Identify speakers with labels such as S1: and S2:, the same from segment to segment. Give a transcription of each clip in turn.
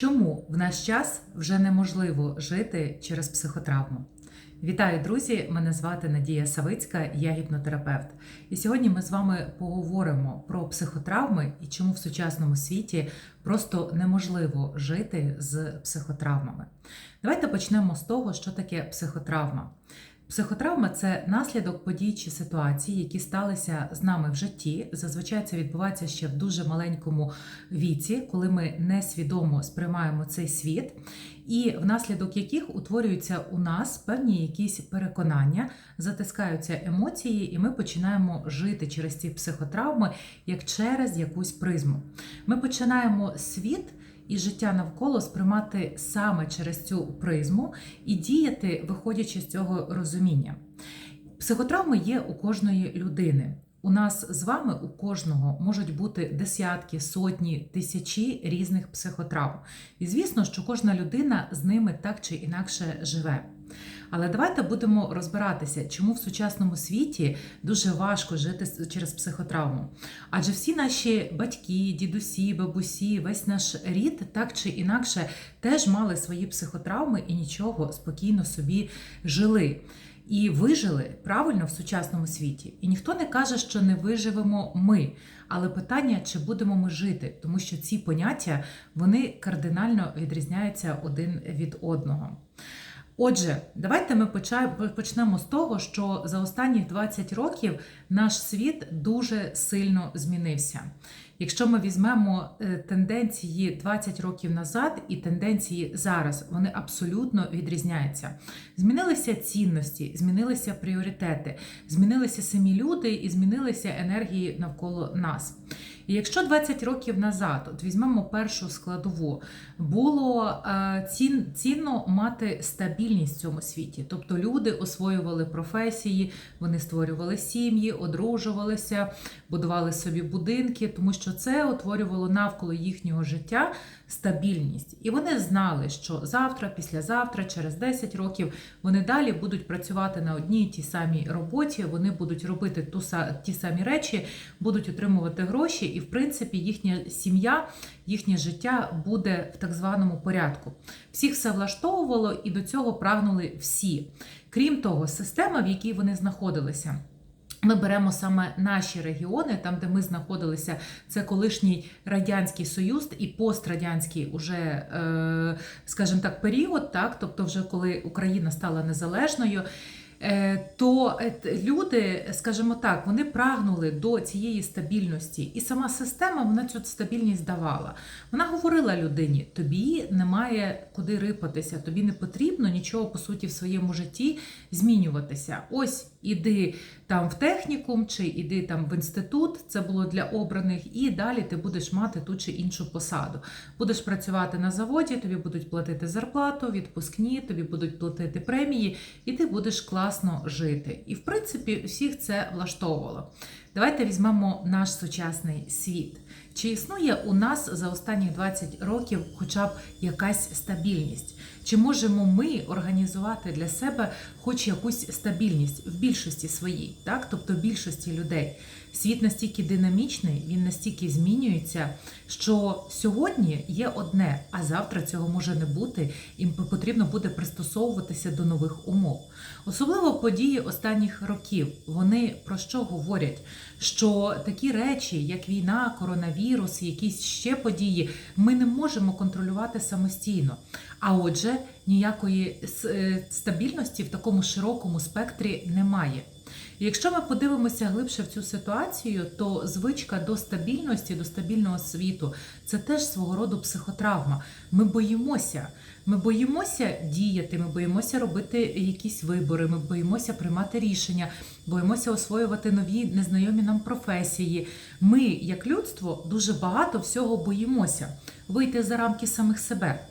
S1: Чому в наш час вже неможливо жити через психотравму? Вітаю, друзі! Мене звати Надія Савицька, я гіпнотерапевт. І сьогодні ми з вами поговоримо про психотравми і чому в сучасному світі просто неможливо жити з психотравмами. Давайте почнемо з того, що таке психотравма. Психотравма це наслідок подій чи ситуацій, які сталися з нами в житті. Зазвичай це відбувається ще в дуже маленькому віці, коли ми несвідомо сприймаємо цей світ, і внаслідок яких утворюються у нас певні якісь переконання, затискаються емоції, і ми починаємо жити через ці психотравми як через якусь призму. Ми починаємо світ і життя навколо сприймати саме через цю призму і діяти, виходячи з цього розуміння. Психотравми є у кожної людини. У нас з вами у кожного можуть бути десятки, сотні, тисячі різних психотравм. І звісно, що кожна людина з ними так чи інакше живе. Але давайте будемо розбиратися, чому в сучасному світі дуже важко жити через психотравму. Адже всі наші батьки, дідусі, бабусі, весь наш рід так чи інакше теж мали свої психотравми і нічого спокійно собі жили. І вижили правильно в сучасному світі. І ніхто не каже, що не виживемо ми. Але питання, чи будемо ми жити, тому що ці поняття вони кардинально відрізняються один від одного. Отже, давайте ми почнемо з того, що за останні 20 років наш світ дуже сильно змінився. Якщо ми візьмемо тенденції 20 років назад і тенденції зараз, вони абсолютно відрізняються. Змінилися цінності, змінилися пріоритети, змінилися самі люди і змінилися енергії навколо нас. І якщо 20 років назад, от візьмемо першу складову, було цін, цінно мати стабільність в цьому світі, тобто люди освоювали професії, вони створювали сім'ї, одружувалися, будували собі будинки, тому що це утворювало навколо їхнього життя стабільність. І вони знали, що завтра, післязавтра, через 10 років вони далі будуть працювати на одній тій самій роботі, вони будуть робити ту ті самі речі, будуть отримувати гроші, і в принципі їхня сім'я, їхнє життя буде в так званому порядку. Всіх все влаштовувало і до цього прагнули всі. Крім того, система, в якій вони знаходилися. Ми беремо саме наші регіони, там, де ми знаходилися, це колишній радянський союз і пострадянський уже, е, скажімо так, період, так, тобто, вже коли Україна стала незалежною. Е, то люди, скажімо так, вони прагнули до цієї стабільності, і сама система вона цю стабільність давала. Вона говорила людині: тобі немає куди рипатися, тобі не потрібно нічого по суті в своєму житті змінюватися. Ось іди там в технікум, чи іди там в інститут, це було для обраних, і далі ти будеш мати ту чи іншу посаду. Будеш працювати на заводі, тобі будуть платити зарплату, відпускні, тобі будуть платити премії, і ти будеш класно жити. І в принципі всіх це влаштовувало. Давайте візьмемо наш сучасний світ. Чи існує у нас за останні 20 років хоча б якась стабільність? Чи можемо ми організувати для себе хоч якусь стабільність в більшості своїй, так? тобто більшості людей? Світ настільки динамічний, він настільки змінюється, що сьогодні є одне, а завтра цього може не бути, і потрібно буде пристосовуватися до нових умов. Особливо події останніх років вони про що говорять? Що такі речі, як війна, коронавірус, якісь ще події, ми не можемо контролювати самостійно. А отже, ніякої стабільності в такому широкому спектрі немає. Якщо ми подивимося глибше в цю ситуацію, то звичка до стабільності, до стабільного світу це теж свого роду психотравма. Ми боїмося. Ми боїмося діяти, ми боїмося робити якісь вибори, ми боїмося приймати рішення, боїмося освоювати нові незнайомі нам професії. Ми, як людство, дуже багато всього боїмося вийти за рамки самих себе.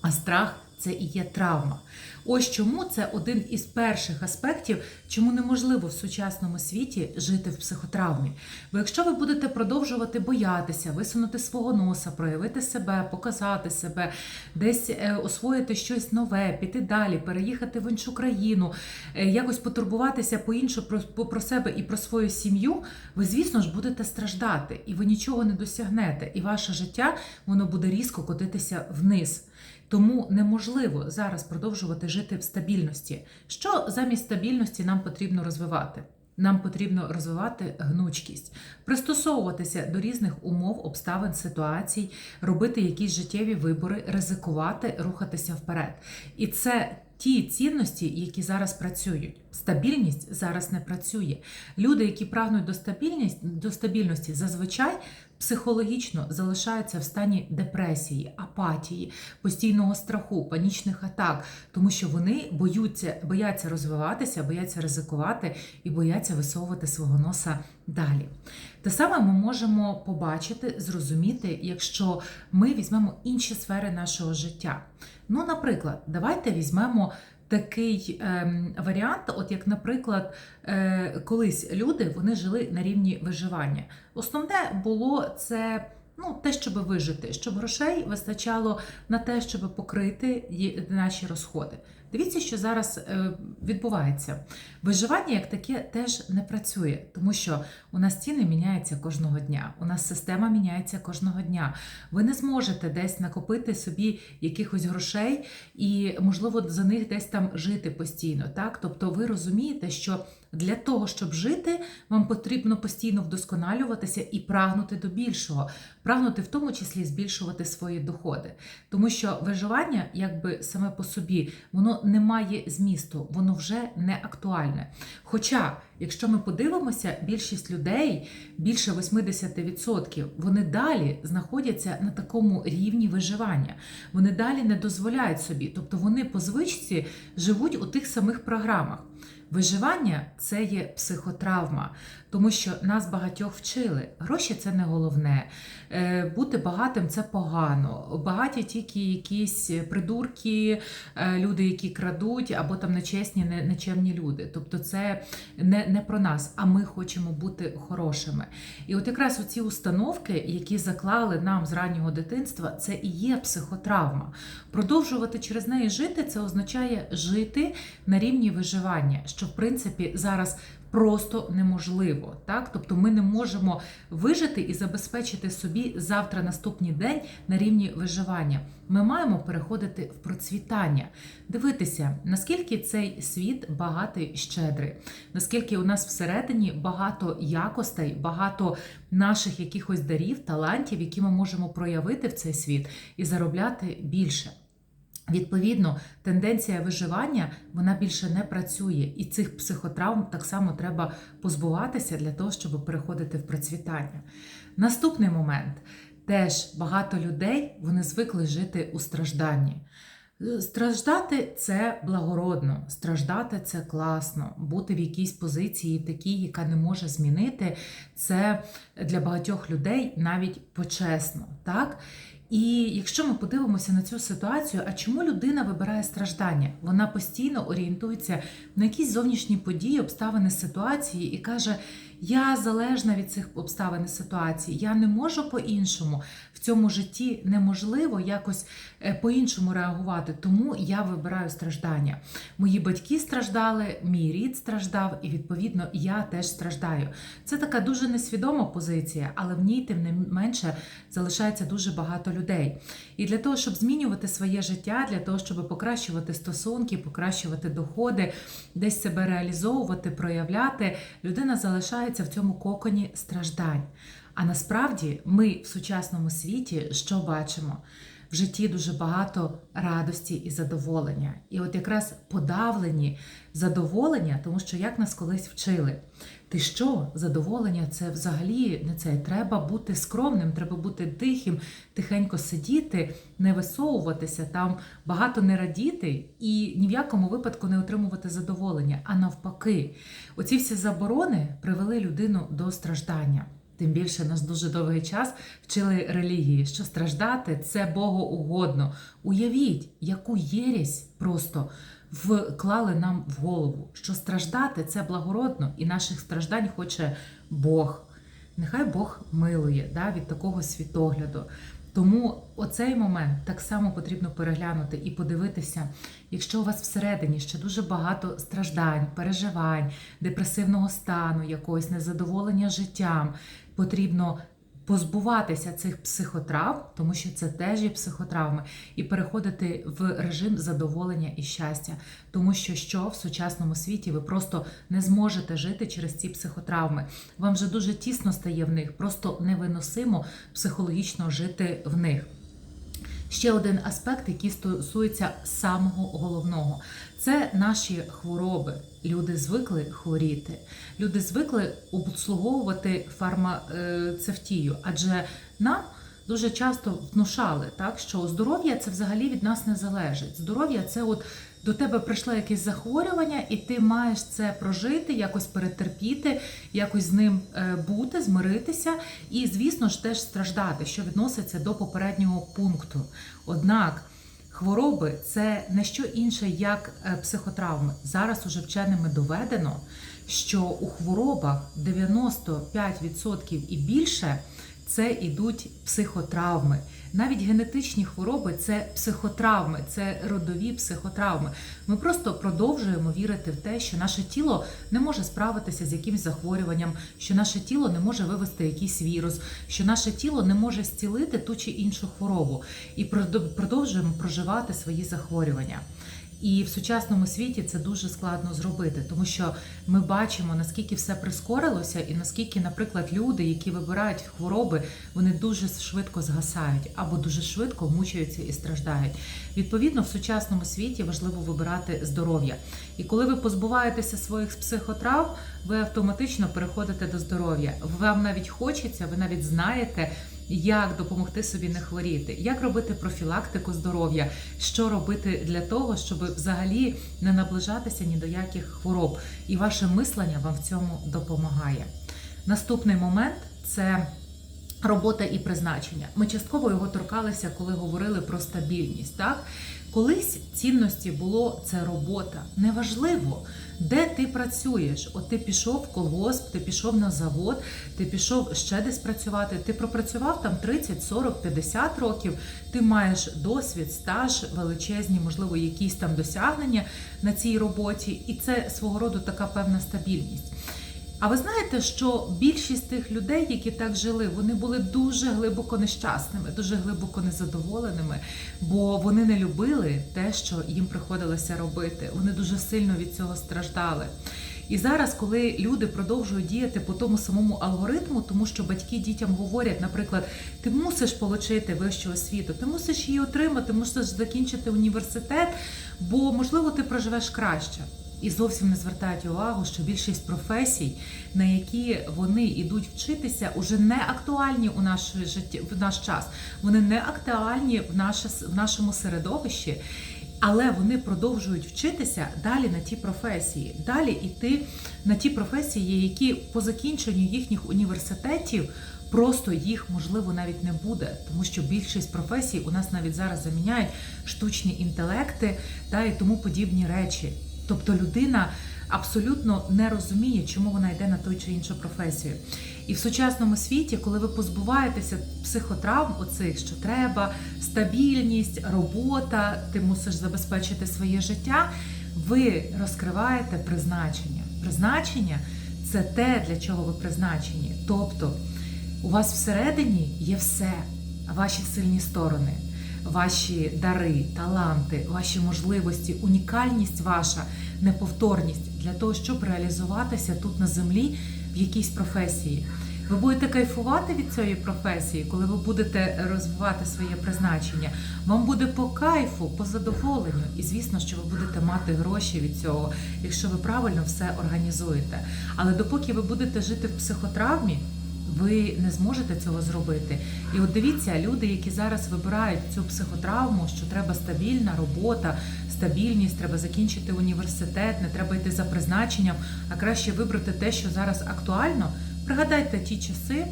S1: А страх це і є травма. Ось чому це один із перших аспектів, чому неможливо в сучасному світі жити в психотравмі. Бо якщо ви будете продовжувати боятися, висунути свого носа, проявити себе, показати себе, десь е, освоїти щось нове, піти далі, переїхати в іншу країну, е, якось потурбуватися по-іншому про, про себе і про свою сім'ю, ви, звісно ж, будете страждати, і ви нічого не досягнете, і ваше життя воно буде різко котитися вниз. Тому неможливо зараз продовжувати жити в стабільності. Що замість стабільності нам потрібно розвивати? Нам потрібно розвивати гнучкість, пристосовуватися до різних умов, обставин, ситуацій, робити якісь життєві вибори, ризикувати, рухатися вперед. І це ті цінності, які зараз працюють. Стабільність зараз не працює. Люди, які прагнуть до стабільності, до стабільності, зазвичай психологічно залишаються в стані депресії, апатії, постійного страху, панічних атак, тому що вони боються, бояться розвиватися, бояться ризикувати і бояться висовувати свого носа далі. Те саме ми можемо побачити, зрозуміти, якщо ми візьмемо інші сфери нашого життя. Ну, наприклад, давайте візьмемо. Такий ем, варіант, от як, наприклад, е, колись люди вони жили на рівні виживання. Основне було це ну, те, щоб вижити, щоб грошей вистачало на те, щоб покрити наші розходи. Дивіться, що зараз е, відбувається. Виживання як таке теж не працює, тому що у нас ціни міняються кожного дня, у нас система міняється кожного дня. Ви не зможете десь накопити собі якихось грошей і, можливо, за них десь там жити постійно. Так, тобто, ви розумієте, що для того, щоб жити, вам потрібно постійно вдосконалюватися і прагнути до більшого, прагнути в тому числі збільшувати свої доходи. Тому що виживання, якби саме по собі, воно не має змісту, воно вже не актуальне. Хоча, якщо ми подивимося, більшість людей, більше 80%, вони далі знаходяться на такому рівні виживання. Вони далі не дозволяють собі, тобто вони по звичці живуть у тих самих програмах. Виживання це є психотравма, тому що нас багатьох вчили. Гроші це не головне. Е, Бути багатим це погано. Багаті тільки якісь придурки, е, люди, які крадуть, або там нечесні, нечемні люди. Тобто, це не, не про нас, а ми хочемо бути хорошими. І от якраз оці установки, які заклали нам з раннього дитинства, це і є психотравма. Продовжувати через неї жити це означає жити на рівні виживання, що в принципі зараз просто неможливо. Так? Тобто ми не можемо вижити і забезпечити собі завтра наступний день на рівні виживання. Ми маємо переходити в процвітання, дивитися, наскільки цей світ багатий щедрий, наскільки у нас всередині багато якостей, багато наших якихось дарів, талантів, які ми можемо проявити в цей світ і заробляти більше. Відповідно, тенденція виживання вона більше не працює, і цих психотравм так само треба позбуватися для того, щоб переходити в процвітання. Наступний момент теж багато людей вони звикли жити у стражданні. Страждати це благородно, страждати це класно, бути в якійсь позиції такій, яка не може змінити, це для багатьох людей навіть почесно. Так? І якщо ми подивимося на цю ситуацію, а чому людина вибирає страждання? Вона постійно орієнтується на якісь зовнішні події, обставини ситуації і каже: Я залежна від цих обставин і ситуацій, я не можу по-іншому. Цьому житті неможливо якось е, по-іншому реагувати, тому я вибираю страждання. Мої батьки страждали, мій рід страждав, і відповідно я теж страждаю. Це така дуже несвідома позиція, але в ній, тим не менше, залишається дуже багато людей. І для того, щоб змінювати своє життя, для того, щоб покращувати стосунки, покращувати доходи, десь себе реалізовувати, проявляти, людина залишається в цьому коконі страждань. А насправді ми в сучасному світі що бачимо? В житті дуже багато радості і задоволення. І от якраз подавлені задоволення, тому що як нас колись вчили. Ти що, задоволення це взагалі не це. Треба бути скромним, треба бути тихим, тихенько сидіти, не висовуватися, там багато не радіти і ні в якому випадку не отримувати задоволення. А навпаки, оці всі заборони привели людину до страждання. Тим більше нас дуже довгий час вчили релігії, що страждати це богоугодно. Уявіть, яку єресь просто вклали нам в голову, що страждати це благородно, і наших страждань хоче Бог. Нехай Бог милує да, від такого світогляду. Тому оцей момент так само потрібно переглянути і подивитися, якщо у вас всередині ще дуже багато страждань, переживань, депресивного стану, якогось незадоволення життям, потрібно позбуватися цих психотрав, тому що це теж є психотравми, і переходити в режим задоволення і щастя, тому що що в сучасному світі ви просто не зможете жити через ці психотравми. Вам вже дуже тісно стає в них, просто невиносимо психологічно жити в них. Ще один аспект, який стосується самого головного, це наші хвороби. Люди звикли хворіти, люди звикли обслуговувати фармацевтію, адже нам дуже часто внушали, так що здоров'я це взагалі від нас не залежить. Здоров'я це от до тебе прийшло якесь захворювання, і ти маєш це прожити, якось перетерпіти, якось з ним е, бути, змиритися, і, звісно ж, теж страждати, що відноситься до попереднього пункту. Однак. Хвороби це не що інше, як е, психотравми. Зараз уже вченими доведено, що у хворобах 95% і більше це ідуть психотравми. Навіть генетичні хвороби це психотравми, це родові психотравми. Ми просто продовжуємо вірити в те, що наше тіло не може справитися з якимось захворюванням, що наше тіло не може вивести якийсь вірус, що наше тіло не може зцілити ту чи іншу хворобу, і продовжуємо проживати свої захворювання. І в сучасному світі це дуже складно зробити, тому що ми бачимо наскільки все прискорилося, і наскільки, наприклад, люди, які вибирають хвороби, вони дуже швидко згасають або дуже швидко мучаються і страждають. Відповідно, в сучасному світі важливо вибирати здоров'я. І коли ви позбуваєтеся своїх психотрав, ви автоматично переходите до здоров'я. Вам навіть хочеться, ви навіть знаєте як допомогти собі не хворіти, як робити профілактику здоров'я, що робити для того, щоб взагалі не наближатися ні до яких хвороб, і ваше мислення вам в цьому допомагає. Наступний момент це. Робота і призначення. Ми частково його торкалися, коли говорили про стабільність. Так колись цінності було це робота. Неважливо, де ти працюєш. От ти пішов в колгосп, ти пішов на завод, ти пішов ще десь працювати. Ти пропрацював там 30, 40, 50 років. Ти маєш досвід, стаж величезні, можливо, якісь там досягнення на цій роботі, і це свого роду така певна стабільність. А ви знаєте, що більшість тих людей, які так жили, вони були дуже глибоко нещасними, дуже глибоко незадоволеними, бо вони не любили те, що їм приходилося робити. Вони дуже сильно від цього страждали. І зараз, коли люди продовжують діяти по тому самому алгоритму, тому що батьки дітям говорять, наприклад, ти мусиш отримати вищу освіту, ти мусиш її отримати, мусиш закінчити університет, бо можливо ти проживеш краще і зовсім не звертають увагу, що більшість професій, на які вони йдуть вчитися, уже не актуальні у наш житті в наш час. Вони не актуальні в наше в нашому середовищі. Але вони продовжують вчитися далі на ті професії, далі йти на ті професії, які по закінченню їхніх університетів просто їх можливо навіть не буде, тому що більшість професій у нас навіть зараз заміняють штучні інтелекти та і тому подібні речі. Тобто людина абсолютно не розуміє, чому вона йде на той чи іншу професію. І в сучасному світі, коли ви позбуваєтеся психотравм, оцих, що треба, стабільність, робота, ти мусиш забезпечити своє життя, ви розкриваєте призначення. Призначення це те, для чого ви призначені. Тобто у вас всередині є все, ваші сильні сторони ваші дари, таланти, ваші можливості, унікальність ваша, неповторність для того, щоб реалізуватися тут на землі в якійсь професії. Ви будете кайфувати від цієї професії, коли ви будете розвивати своє призначення. Вам буде по кайфу, по задоволенню, і звісно, що ви будете мати гроші від цього, якщо ви правильно все організуєте. Але допоки ви будете жити в психотравмі ви не зможете цього зробити. І от дивіться, люди, які зараз вибирають цю психотравму, що треба стабільна робота, стабільність, треба закінчити університет, не треба йти за призначенням, а краще вибрати те, що зараз актуально. Пригадайте ті часи,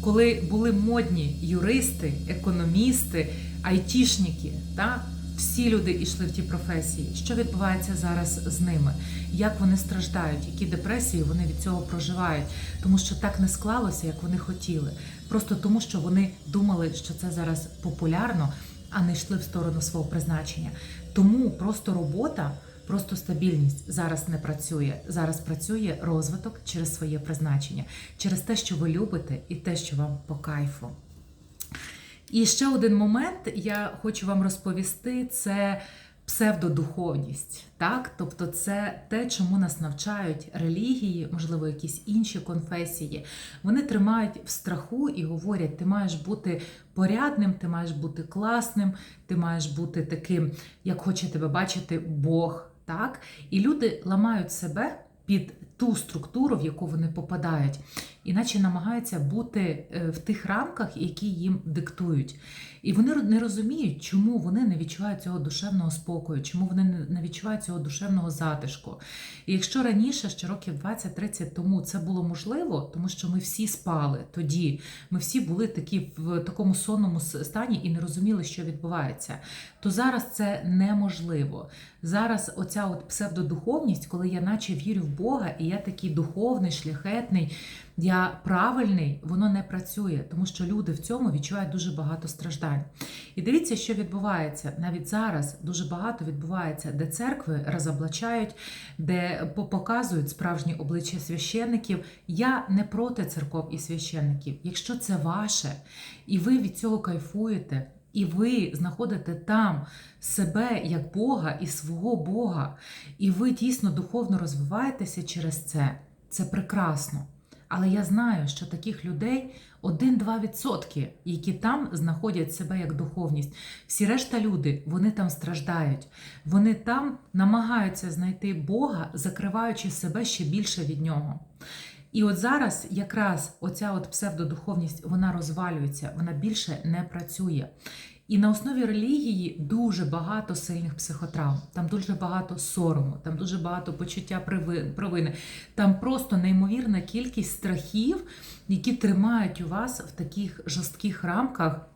S1: коли були модні юристи, економісти, айтішники, так? Всі люди йшли в ті професії. Що відбувається зараз з ними? Як вони страждають, які депресії вони від цього проживають? Тому що так не склалося, як вони хотіли. Просто тому, що вони думали, що це зараз популярно, а не йшли в сторону свого призначення. Тому просто робота, просто стабільність зараз не працює. Зараз працює розвиток через своє призначення, через те, що ви любите, і те, що вам по кайфу. І ще один момент я хочу вам розповісти: це псевдодуховність. Так? Тобто, це те, чому нас навчають релігії, можливо, якісь інші конфесії. Вони тримають в страху і говорять: ти маєш бути порядним, ти маєш бути класним, ти маєш бути таким, як хоче тебе бачити Бог. Так? І люди ламають себе під ту структуру, в яку вони попадають, іначе намагаються бути е, в тих рамках, які їм диктують. І вони не розуміють, чому вони не відчувають цього душевного спокою, чому вони не відчувають цього душевного затишку. І якщо раніше, ще років 20-30 тому, це було можливо, тому що ми всі спали тоді, ми всі були такі в такому сонному стані і не розуміли, що відбувається, то зараз це неможливо. Зараз оця от псевдодуховність, коли я наче вірю в Бога, і я такий духовний, шляхетний, я правильний, воно не працює, тому що люди в цьому відчувають дуже багато страждань. І дивіться, що відбувається навіть зараз. Дуже багато відбувається, де церкви розоблачають, де показують справжні обличчя священників. Я не проти церков і священників. Якщо це ваше, і ви від цього кайфуєте. І ви знаходите там себе як Бога і свого Бога, і ви дійсно духовно розвиваєтеся через це. Це прекрасно. Але я знаю, що таких людей 1-2%, які там знаходять себе як духовність. Всі решта люди, вони там страждають. Вони там намагаються знайти Бога, закриваючи себе ще більше від нього. І от зараз якраз оця от псевдодуховність вона розвалюється, вона більше не працює. І на основі релігії дуже багато сильних психотравм, там дуже багато сорому, там дуже багато почуття провини, там просто неймовірна кількість страхів, які тримають у вас в таких жорстких рамках.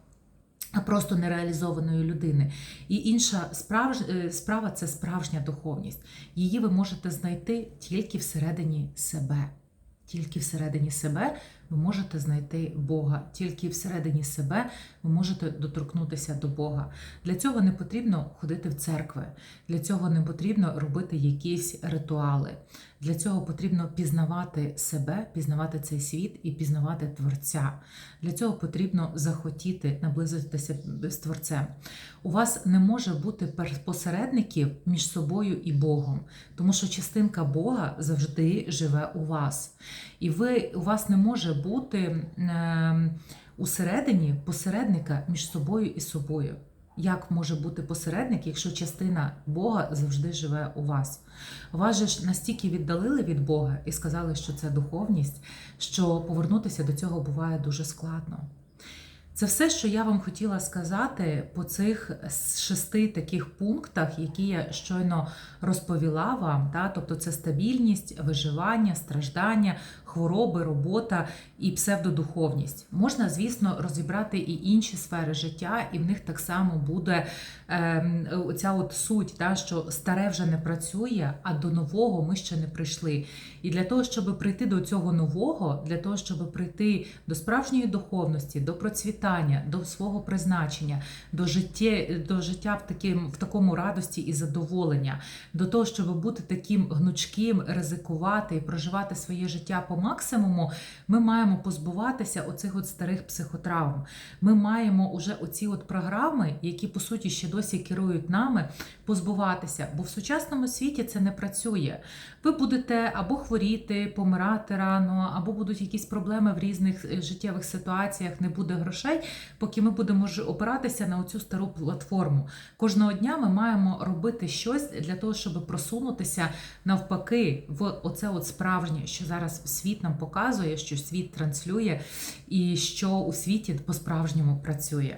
S1: Просто нереалізованої людини. І інша справ... Е, справа це справжня духовність. Її ви можете знайти тільки всередині себе. Тільки всередині себе ви можете знайти Бога. Тільки всередині себе ви можете доторкнутися до Бога. Для цього не потрібно ходити в церкви, для цього не потрібно робити якісь ритуали. Для цього потрібно пізнавати себе, пізнавати цей світ і пізнавати Творця. Для цього потрібно захотіти наблизитися з Творцем. У вас не може бути посередників між собою і Богом, тому що частинка Бога завжди живе у вас. І ви, у вас не може бути е, усередині посередника між собою і собою. Як може бути посередник, якщо частина Бога завжди живе у вас? Вас же ж настільки віддалили від Бога і сказали, що це духовність, що повернутися до цього буває дуже складно. Це все, що я вам хотіла сказати по цих шести таких пунктах, які я щойно розповіла вам. Та? Тобто це стабільність, виживання, страждання, хвороби, робота і псевдодуховність. Можна, звісно, розібрати і інші сфери життя, і в них так само буде е, оця от суть, та, що старе вже не працює, а до нового ми ще не прийшли. І для того, щоб прийти до цього нового, для того, щоб прийти до справжньої духовності, до процвітання, до свого призначення, до життя, до життя в таким, в такому радості і задоволення, до того, щоб бути таким гнучким, ризикувати і проживати своє життя по максимуму, ми маємо позбуватися оцих от старих психотравм. Ми маємо уже оці от програми, які по суті ще досі керують нами, позбуватися, бо в сучасному світі це не працює. Ви будете або хворіти, помирати рано, або будуть якісь проблеми в різних е, життєвих ситуаціях, не буде грошей, поки ми будемо опиратися на оцю стару платформу. Кожного дня ми маємо робити щось для того, щоб просунутися навпаки в оце от справжнє, що зараз світ нам показує, що світ транслює, і що у світі по-справжньому працює.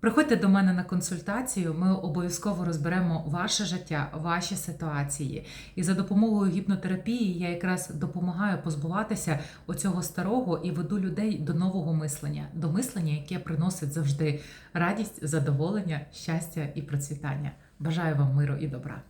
S1: Приходьте до мене на консультацію, ми обов'язково розберемо ваше життя, ваші ситуації. І за допомогою гіпнотерапії я якраз допомагаю позбуватися оцього старого і веду людей до нового мислення, до мислення, яке приносить завжди радість, задоволення, щастя і процвітання. Бажаю вам миру і добра.